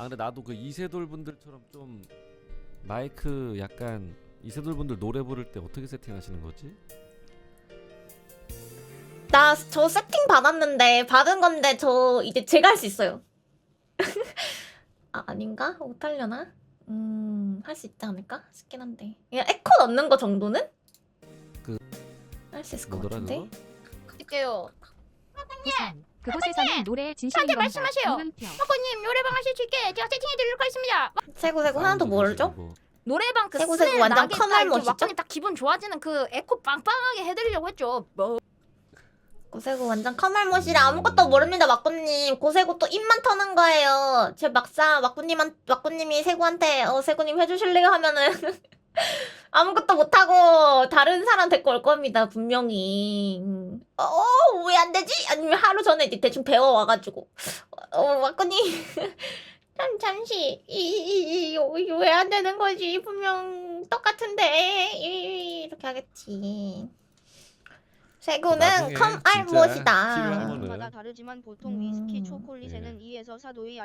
아 근데 나도 그 이세돌 분들처럼 좀 마이크 약간 이세돌 분들 노래 부를 때 어떻게 세팅하시는 거지? 나 저 세팅 받았는데 받은 건데 저 이제 제가 할 수 있어요. 아 아닌가? 못하려나? 음할 수 있지 않을까 싶긴 한데 그냥 에코 넣는 거 정도는 그- 할 수 있을 것 뭐더라 같은데. 그거? 할게요. 우선 그곳에서는 노래의 저한테 건가? 말씀하세요. 마코님 노래방 하실 수 있게 제가 세팅해 드리도록 하겠습니다. 세고 세고 하나 더 뭐죠? 뭐. 노래방 그 세고 세고 스멜 완전 나게 커널 이렇게 멋이죠? 와꾸님 딱 기분 좋아지는 그 에코 빵빵하게 해드리려고 했죠. 뭐 고세고 완전 카멜못이라 아무것도 모릅니다 막구님 고세고 또 입만 터는 거예요 제 막상 막구님한 막구님이 세고한테 어 세고님 해주실래요 하면은 아무것도 못하고 다른 사람 데리고 올 겁니다 분명히. 어 왜 안 되지? 아니면 하루 전에 이제 대충 배워와가지고. 어 막구님 참 잠시. 이왜 안 되는 거지? 분명 똑같은데. 이- 이렇게 하겠지. 세고는 나중에 컴알 진짜 못이다. 필요한 거는 마다 다르지만 보통 음, 위스키 초콜릿에는 예. 2에서 4도의